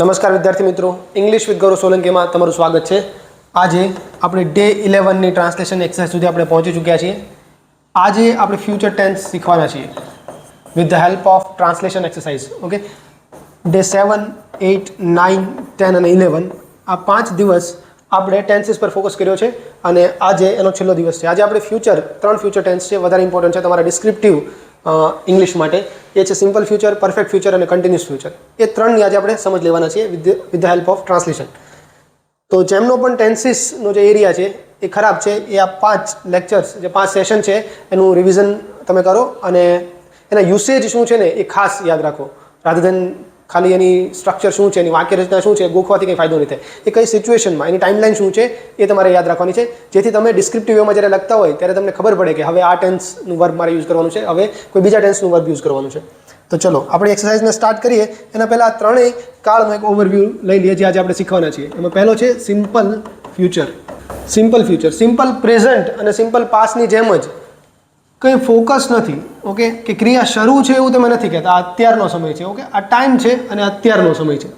નમસ્કાર વિદ્યાર્થી મિત્રો. ઇંગ્લિશ વિથ ગૌરવ સોલંકીમાં તમારું સ્વાગત છે. આજે આપણે ડે ઇલેવનની ટ્રાન્સલેશન એક્સરસાઇઝ સુધી આપણે પહોંચી ચૂક્યા છીએ. આજે આપણે ફ્યુચર ટેન્સ શીખવાના છીએ. With the help of translation exercise okay day seven eight nine ten અને ઇલેવન આ પાંચ દિવસ આપણે ટેન્સીસ પર ફોકસ કર્યો છે. અને આજે એનો છેલ્લો દિવસ છે. આજે આપણે ફ્યુચર ત્રણ ફ્યુચર ટેન્સ છે. વધારે ઇમ્પોર્ટન્ટ છે. તમારા ડિસ્ક્રિપ્ટિવ ઇંગ્લિશ માટે. એ છે સિમ્પલ ફ્યુચર પરફેક્ટ ફ્યુચર અને કન્ટિન્યુઅસ ફ્યુચર એ ત્રણની આજે આપણે સમજ લેવાના છીએ with the help of translation તો જેમનો પણ ટેન્સીસનો જે એરિયા છે, એ ખરાબ છે, એ આ પાંચ લેક્ચર્સ જે પાંચ સેશન છે, એનું રિવિઝન તમે કરો અને એના યુસેજ શું છે ને, એ ખાસ યાદ રાખો. રાધર ધેન ખાલી એની સ્ટ્રક્ચર શું છે, એની વાક્ય રચના શું છે ગોખવાથી કંઈ ફાયદો નહીં થાય. એ કઈ સિચ્યુએશનમાં એની ટાઈમલાઈન શું છે, એ તમારે યાદ રાખવાની છે. જેથી તમે ડિસ્ક્રિપ્ટિવ વેમાં જ્યારે લખતા હોય, ત્યારે તમને ખબર પડે કે હવે આ ટેન્સનું વર્બ મારે યુઝ કરવાનું છે, હવે કોઈ બીજા ટેન્સનું વર્બ યુઝ કરવાનું છે. તો ચલો, આપણે એક્સરસાઇઝને સ્ટાર્ટ કરીએ. એના પહેલાં ત્રણેય કાળનો એક ઓવરવ્યૂ લઈ લઈએ જે આજે આપણે શીખવાના છીએ. એમાં પહેલો છે simple future simple future simple present અને સિમ્પલ પાસની જેમ જ કંઈ ફોકસ નથી ઓકે કે ક્રિયા શરૂ છે એવું તમે નથી કહેતા અત્યારનો સમય છે ઓકે આ ટાઈમ છે અને અત્યારનો સમય છે.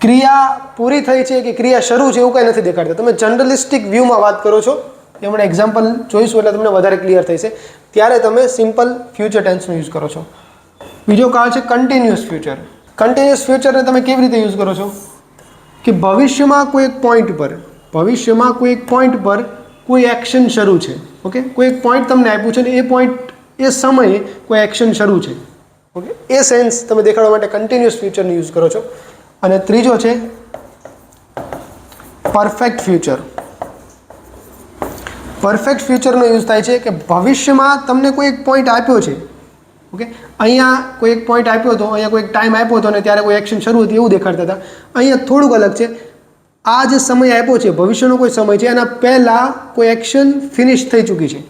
ક્રિયા પૂરી થઈ છે કે ક્રિયા શરૂ છે એવું કંઈ નથી દેખાડતા. તમે જનરલિસ્ટિક વ્યૂમાં વાત કરો છો, એ હમણાં એક્ઝામ્પલ જોઈશું એટલે તમને વધારે ક્લિયર થશે ત્યારે તમે સિમ્પલ ફ્યુચર ટેન્સનો યુઝ કરો છો. બીજો કાળ છે કન્ટિન્યુઅસ ફ્યુચર કન્ટિન્યુઅસ ફ્યુચરને તમે કેવી રીતે યુઝ કરો છો? કે ભવિષ્યમાં કોઈ એક પોઈન્ટ પર, ભવિષ્યમાં કોઈ એક પોઈન્ટ પર કોઈ એક્શન શરૂ છે. ઓકે કોઈ એક પોઈન્ટ તમને આપ્યું છે ને એ પોઈન્ટ એ સમયે કોઈ એક્શન શરૂ છે. ઓકે એ સેન્સ તમે દેખાડવા માટે કન્ટિન્યુઅસ ફ્યુચરનો યુઝ કરો છો. અને ત્રીજો છે પરફેક્ટ ફ્યુચર પરફેક્ટ ફ્યુચરનો યુઝ થાય છે કે ભવિષ્યમાં તમને કોઈ એક પોઈન્ટ આપ્યો છે. ઓકે અહીંયા કોઈ એક પોઈન્ટ આપ્યો હતો, અહીંયા કોઈ ટાઈમ આપ્યો હતો અને ત્યારે કોઈ એક્શન શરૂ હતી એવું દેખાડતા હતા. અહીંયા થોડુંક અલગ છે. આ જે સમય આપ્યો છે, ભવિષ્યનો કોઈ સમય છે, એના પહેલાં કોઈ એક્શન ફિનિશ થઈ ચૂકી છે.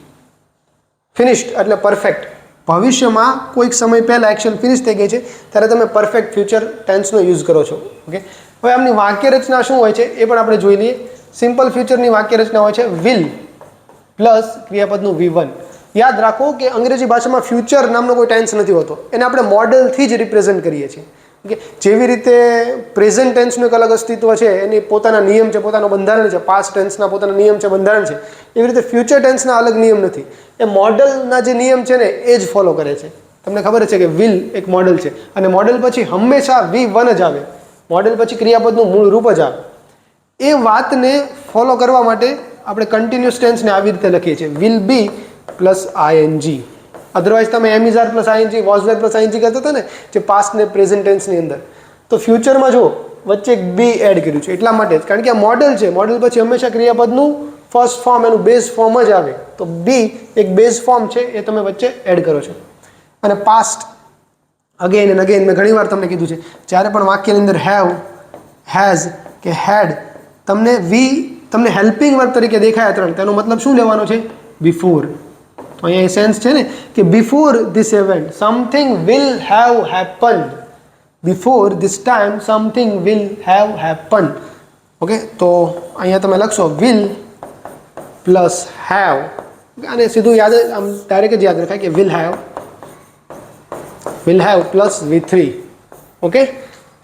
ફિનિશ્ડ એટલે પરફેક્ટ ભવિષ્યમાં કોઈક સમય પહેલાં એક્શન ફિનિશ થઈ ગઈ છે, ત્યારે તમે પરફેક્ટ ફ્યુચર ટેન્સનો યુઝ કરો છો. ઓકે હવે આમની વાક્ય રચના શું હોય છે, એ પણ આપણે જોઈ લઈએ. સિમ્પલ ફ્યુચરની વાક્ય રચના હોય છે વિલ પ્લસ ક્રિયાપદનું વિવન. યાદ રાખો કે અંગ્રેજી ભાષામાં ફ્યુચર નામનો કોઈ ટેન્સ નથી હોતો. એને આપણે મોડલથી જ રિપ્રેઝેન્ટ કરીએ છીએ. જેવી રીતે પ્રેઝન્ટ ટેન્સનું એક અલગ અસ્તિત્વ છે, એની પોતાના નિયમ છે, પોતાનું બંધારણ છે પાસ્ટ ટેન્સના પોતાના નિયમ છે, બંધારણ છે, એવી રીતે ફ્યુચર ટેન્સના અલગ નિયમ નથી. એ મોડલના જે નિયમ છે ને, એ જ ફોલો કરે છે. તમને ખબર છે કે વિલ એક મોડલ છે. અને મોડલ પછી હંમેશા વી વન જ આવે. મોડલ પછી ક્રિયાપદનું મૂળ રૂપ જ આવે. એ વાતને ફોલો કરવા માટે આપણે કન્ટિન્યુઅસ ટેન્સને આવી રીતે લખીએ છીએ. Will be plus I N G otherwise તમે am is are plus I N G was were plus I N G કહેતા હતા ને, જે પાસ્ટ ને પ્રેઝન્ટ ટેન્સની અંદર. તો ફ્યુચરમાં જો વચ્ચે એક બી એડ કર્યું છે, એટલા માટે જ. કારણ કે આ મોડલ છે મોડલ પછી હંમેશા ક્રિયાપદનું ફર્સ્ટ ફોર્મ એનું બેઝ ફોર્મ જ આવે. તો બી એક બેઝ ફોર્મ છે, એ તમે વચ્ચે એડ કરો છો. અને પાસ્ટ અગેન એન્ડ અગેન મેં ઘણીવાર તમને કીધું છે, જ્યારે પણ વાક્યની અંદર હેવ હેઝ કે હેડ તમને વી તમને હેલ્પિંગ વર્ક તરીકે દેખાયા ત્રણ. તેનો મતલબ શું લેવાનો છે? બિફોર અહીંયા સેન્સ છે ને કે before this event something will have happen before this time something will have happen okay તો અહીંયા તમે લખશો વિલ પ્લસ હેવ અને સીધું યાદ આમ ડાયરેક્ટ જ યાદ રખાય કે will have will have plus V three okay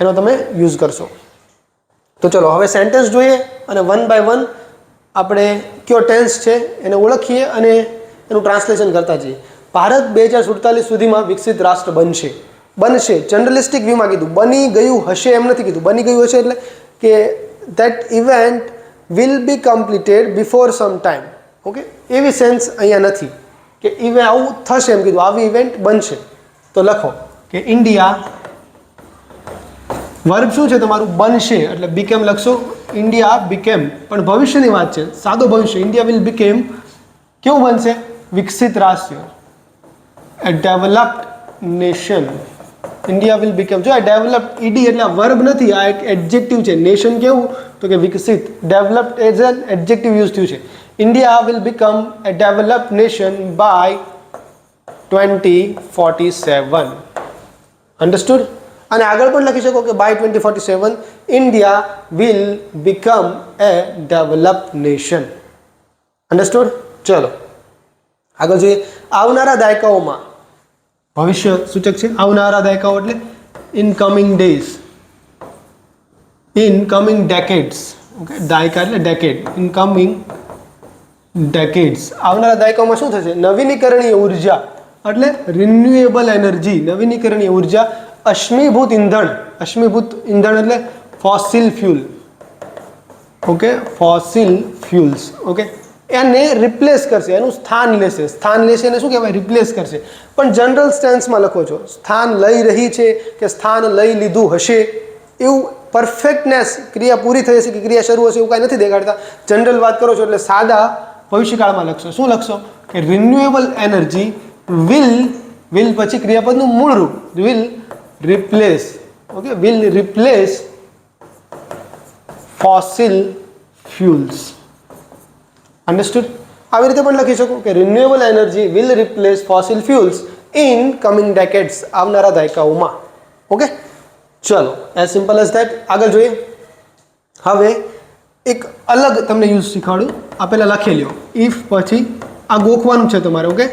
એનો તમે યુઝ કરશો તો ચલો હવે સેન્ટેન્સ જોઈએ, અને વન બાય વન આપણે કયો ટેન્સ છે, એને ઓળખીએ અને એનું ટ્રાન્સલેશન કરતા જઈએ. ભારત બે હજાર સુડતાલીસ સુધીમાં વિકસિત રાષ્ટ્ર બનશે. બનશે. જનરલિસ્ટિક વ્યૂમાં કીધું. બની ગયું હશે એમ નથી કીધું. બની ગયું હશે એટલે કે that event will be completed before some time okay એવી સેન્સ અહીંયા નથી કે ઇવે આવું થશે એમ કીધું. આવી ઇવેન્ટ બનશે. તો લખો કે ઇન્ડિયા વર્બ શું છે તમારું? બનશે. એટલે બીકેમ લખશો. ઇન્ડિયા બીકેમ પણ ભવિષ્યની વાત છે. સાદો ભવિષ્ય. ઇન્ડિયા વિલ બીકેમ કેવું બનશે? વિકસિત રાષ્ટ્ર એ developed nation India will become જો આ ડેવલપ ઈડી એટલે વર્બ નથી, આ એક એડજેક્ટિવ છે. નેશન કેવું? તો કે વિકસિત. Developed as an adjective use થયું છે. India will become a developed nation by twenty forty seven understood અને આગળ પણ લખી શકો કે by twenty forty seven India will become a develop nation understood ચલો. આગળ જોઈએ. આવનારા દાયકાઓમાં. ભવિષ્ય સૂચક છે. આવનારા દાયકાઓ એટલે incoming days in coming decades okay દાયકા એટલે ડેકેડ ઇનકમિંગ ડેકેડ્સ આવનારા દાયકામાં શું થશે? નવીનીકરણીય ઊર્જા એટલે રિન્યુએબલ એનર્જી નવીનીકરણીય ઊર્જા, અશ્મિભૂત ઇંધણ. અશ્મિભૂત ઇંધણ એટલે fossil fuel okay fossil fuels okay એને રિપ્લેસ કરશે, એનું સ્થાન લેશે. સ્થાન લેશે એને શું કહેવાય? રિપ્લેસ કરશે. પણ જનરલ સ્ટેન્સમાં લખો છો, સ્થાન લઈ રહી છે કે સ્થાન લઈ લીધું હશે? એવું પરફેક્ટનેસ ક્રિયા પૂરી થઈ હશે કે ક્રિયા શરૂ હશે એવું કાંઈ નથી દેખાડતા. જનરલ વાત કરો છો એટલે સાદા ભવિષ્યકાળમાં લખશો. શું લખશો? કે રિન્યુએબલ એનર્જી વિલ વિલ પછી ક્રિયાપદનું મૂળ રૂપ will replace okay will replace fossil fuels understood આવી રીતે પણ લખી શકો કે renewable energy will replace fossil fuels in coming decades આવનારા દાયકાઓમાં. ઓકે ચલો એઝ સિમ્પલ એઝ ધેટ આગળ જોઈએ. હવે એક અલગ તમને યુઝ શીખવાડું. આ પહેલાં લખી લ્યો. ઇફ પછી આ ગોખવાનું છે તમારે ઓકે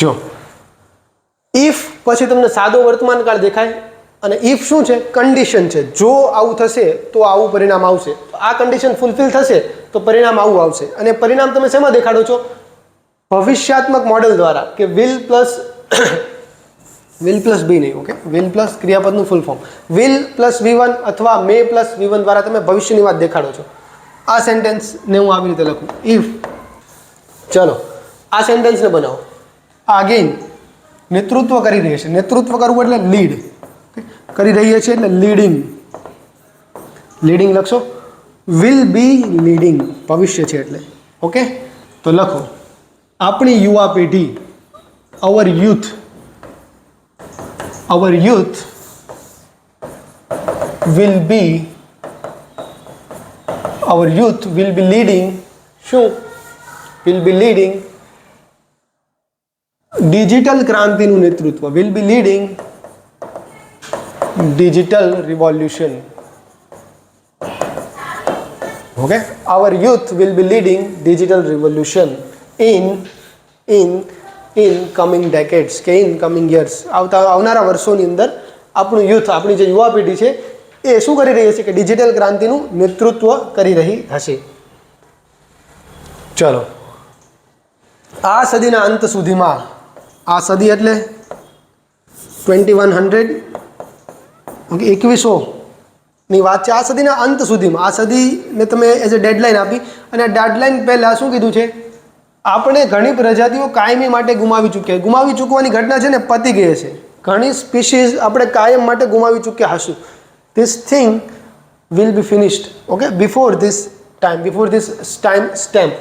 જો. ઇફ પછી તમને સાદો વર્તમાન કાળ દેખાય અને ઇફ શું છે? કન્ડિશન છે. જો આવું થશે તો આવું પરિણામ આવશે. આ કન્ડિશન ફૂલફિલ થશે તો પરિણામ આવું આવશે. અને પરિણામ તમે શેમાં દેખાડો છો? ભવિષ્યાત્મક મોડેલ દ્વારા કે will plus will plus be નહીં okay will plus ક્રિયાપદનું full form will plus V one અથવા મે પ્લસ વી વન દ્વારા તમે ભવિષ્યની વાત દેખાડો છો. આ સેન્ટેન્સને હું આવી રીતે લખું. ઇફ ચલો. આ સેન્ટેન્સને બનાવો. આગેન નેતૃત્વ કરી રહી છે. નેતૃત્વ કરવું એટલે લીડ કરી રહીએ છીએ એટલે લીડિંગ લીડિંગ લખશો? વિલ બી લીડિંગ ભવિષ્ય છે એટલે. ઓકે તો લખો. આપણી યુવા પેઢી our youth our youth will be our youth will be leading શું? વિલ બી લીડિંગ ડિજિટલ ક્રાંતિનું નેતૃત્વ will be leading digital revolution okay our youth will be leading digital revolution in in in coming decades કે in coming years આવતા આવનારા વર્ષોની અંદર આપણું youth આપણી જે યુવા પેઢી છે એ શું કરી રહી છે કે ડિજિટલ ક્રાંતિનું નેતૃત્વ કરી રહી હશે ચલો આ સદીના અંત સુધીમાં આ સદી એટલે? ટ્વેન્ટી વન હંડ્રેડ ઓકે, એકવીસો ની વાત છે. આ સદીના અંત સુધીમાં, આ સદીને તમે એઝ અ ડેડલાઇન આપી અને આ ડેડલાઇન પહેલાં શું કીધું છે? આપણે ઘણી પ્રજાતિઓ કાયમી માટે ગુમાવી ચૂક્યા ગુમાવી ચૂકવાની ઘટના છે ને પતી ગઈ છે ઘણી સ્પીસીઝ આપણે કાયમ માટે ગુમાવી ચૂક્યા હશું. This thing will be finished okay before this time before this time stamp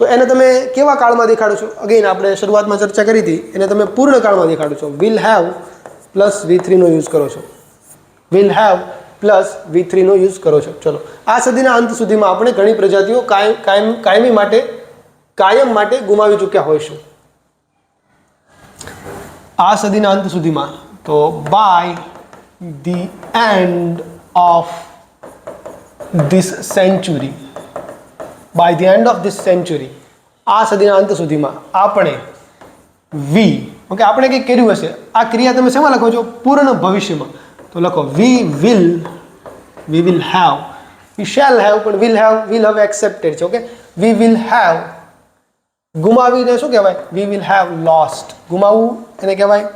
તો એને તમે કેવા કાળમાં દેખાડો છો? અગેન આપણે શરૂઆતમાં ચર્ચા કરી હતી, એને તમે પૂર્ણ કાળમાં દેખાડો છો. વિલ હેવ પ્લસ વી થ્રીનો યુઝ કરો છો. વિલ હેવ પ્લસ વી થ્રીનો યુઝ કરો છો. ચલો, આ સદીના અંત સુધીમાં આપણે ઘણી પ્રજાતિઓ કાયમ કાયમ, કાયમી માટે, કાયમ માટે ગુમાવી ચૂક્યા હોઈશું. આ સદીના અંત સુધીમાં, તો by the end of this century by the end of this century આ સદીના અંત સુધીમાં આપણે વી ઓકે આપણે કંઈક કર્યું હશે? આ ક્રિયા તમે શેમાં લખો છો? પૂર્ણ ભવિષ્યમાં. તો લખો we will we will have we shall have પણ વિલ હેવ વિલ હવે એક્સેપ્ટેડ છે ઓકે વી વિલ હેવ ગુમાવીને શું કહેવાય? વી વિલ હેવ લોસ્ટ ગુમાવવું એને કહેવાય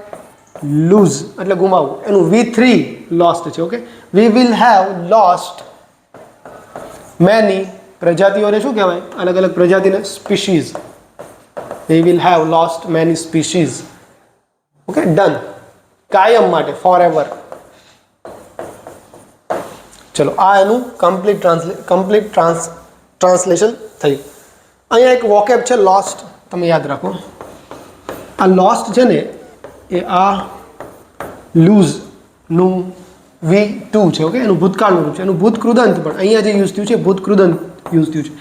લૂઝ એટલે ગુમાવવું. એનું વી થ્રી લોસ્ટ છે okay we will have lost many પ્રજાતિઓને શું કહેવાય? અલગ અલગ પ્રજાતિને species. They will have lost many species okay done કાયમ માટે ફોર એવર ચલો, આ એનું complete translate complete trans translation થયું. અહીંયા એક વોકેબ છે લોસ્ટ તમે યાદ રાખો. આ લોસ્ટ છે ને, એ આ લૂઝનું વી ટુ છે ઓકે એનું ભૂતકાળનું રૂપ છે. એનું ભૂતકૃદંત પણ. અહીંયા જે યુઝ થયું છે ભૂતકૃદંત. યુઝ થયું છે.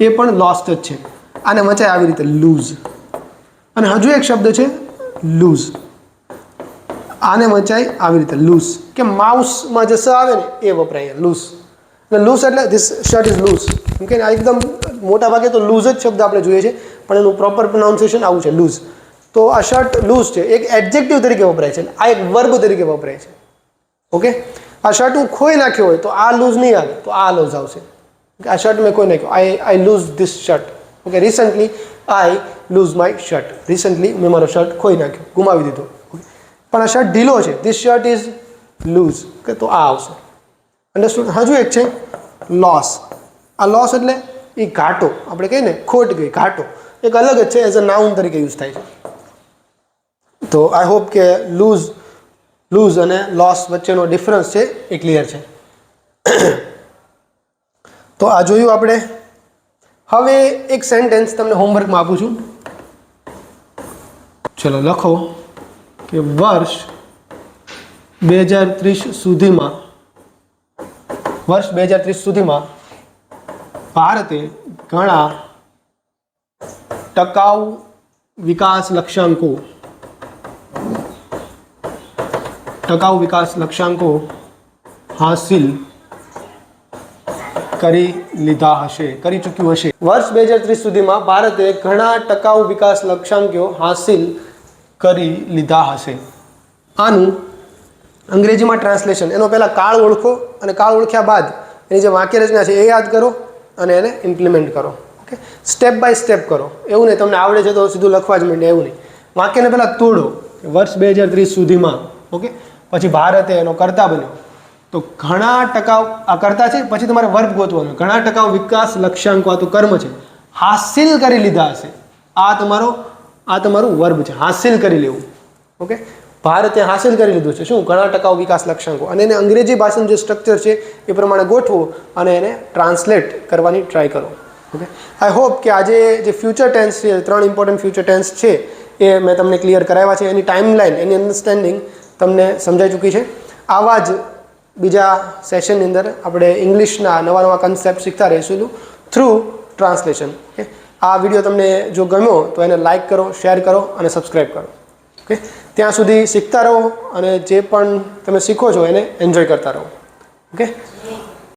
એ પણ લોસ્ટ જ છે. આને વચાય આવી રીતે લૂઝ અને હજુ એક શબ્દ છે લૂઝ આને વંચાય આવી રીતે લૂઝ કે માઉસમાં જે સ આવે ને, એ વપરાય લૂઝ એટલે લૂઝ એટલે ધીસ શર્ટ ઇઝ લૂઝ એમ કે એકદમ મોટા ભાગે તો લૂઝ જ શબ્દ આપણે જોઈએ છે, પણ એનું પ્રોપર પ્રોનાઉન્સિએશન આવું છે લૂઝ તો આ શર્ટ લૂઝ છે. એક એડજેક્ટિવ તરીકે વપરાય છે, આ એક વર્બ તરીકે વપરાય છે. ઓકે આ શર્ટ હું ખોઈ નાખ્યો હોય તો આ લૂઝ નહીં આવે, તો આ લૂઝ આવશે. આ શર્ટ મેં કોઈ નાખ્યું I I lose this shirt okay recently I lose my shirt recently મેં મારો શર્ટ ખોઈ નાખ્યો, ગુમાવી દીધો. પણ આ શર્ટ ઢીલો છે. ધીસ શર્ટ ઇઝ લૂઝ કે તો આ આવશે. અન્ડરસ્ટુડ હજુ એક છે. લોસ આ લોસ એટલે એ ઘાટો. આપણે કહીએ ને, ખોટ ગઈ, ઘાટો. એક અલગ જ છે એઝ અ નાઉન તરીકે યુઝ થાય છે. તો આઈ હોપ કે લૂઝ લૂઝ અને લોસ વચ્ચેનો ડિફરન્સ છે એ ક્લિયર છે. તો આ જોયું આપણે? હવે એક સેન્ટેન્સ તમને હોમવર્કમાં આપું છું. ચલો લખો કે વર્ષ બે હજાર ત્રીસ સુધીમાં, વર્ષ બે હજાર ત્રીસ સુધીમાં ભારતે ઘણા ટકાઉ વિકાસ લક્ષ્યાંકો, ટકાઉ વિકાસ લક્ષ્યાંકો હાસિલ કરી લીધા હશે, કરી ચૂક્યું હશે. વર્ષ બે હજાર ત્રીસ સુધીમાં ભારતે ઘણા ટકાઉ વિકાસ લક્ષ્યાંકો હાસિલ કરી લીધા હશે. આનું અંગ્રેજીમાં ટ્રાન્સલેશન, એનો પહેલાં કાળ ઓળખો અને કાળ ઓળખ્યા બાદ એની જે વાક્ય રચના છે એ યાદ કરો અને એને ઇમ્પ્લિમેન્ટ કરો, ઓકે? સ્ટેપ બાય સ્ટેપ કરો. એવું નહીં, તમને આવડે છે તો સીધું લખવા જ માંડે, એવું નહીં. વાક્યને પહેલાં તોડો વર્ષ બે હજાર ત્રીસ સુધીમાં, ઓકે? પછી ભારતે એનો કરતા બન્યો. તો ઘણા ટકાઉ આ કરતા છે, પછી તમારે વર્ગ ગોતવાનો. ઘણા ટકાઉ વિકાસ લક્ષ્યાંકો તો કર્મ છે. હાસિલ કરી લીધા હશે. આ તમારો, આ તમારું વર્બ છે. હાસિલ કરી લેવું. ઓકે? ભારતે હાસિલ કરી લીધું છે. શું? ઘણા ટકાઉ વિકાસ લક્ષ્યાંકો. અને એને અંગ્રેજી ભાષાનું જે સ્ટ્રક્ચર છે, એ પ્રમાણે ગોઠવો અને એને ટ્રાન્સલેટ કરવાની ટ્રાય કરો. ઓકે? આઈ હોપ કે આજે જે ફ્યુચર ટેન્સ છે, ત્રણ ઇમ્પોર્ટન્ટ ફ્યુચર ટેન્સ છે, એ મેં તમને ક્લિયર કરાવ્યા છે. એની ટાઈમલાઈન એની અન્ડરસ્ટેન્ડિંગ તમને સમજાઈ ચૂકી છે. આવા જ બીજા સેશનની અંદર આપણે ઇંગ્લિશના નવા નવા કન્સેપ્ટ શીખતા રહીશું થ્રુ ટ્રાન્સલેશન ઓકે આ વીડિયો તમને જો ગમ્યો તો એને લાઇક કરો શેર કરો અને સબસ્ક્રાઈબ કરો. ઓકે ત્યાં સુધી શીખતા રહો અને જે પણ તમે શીખો છો એને એન્જોય કરતા રહો. ઓકે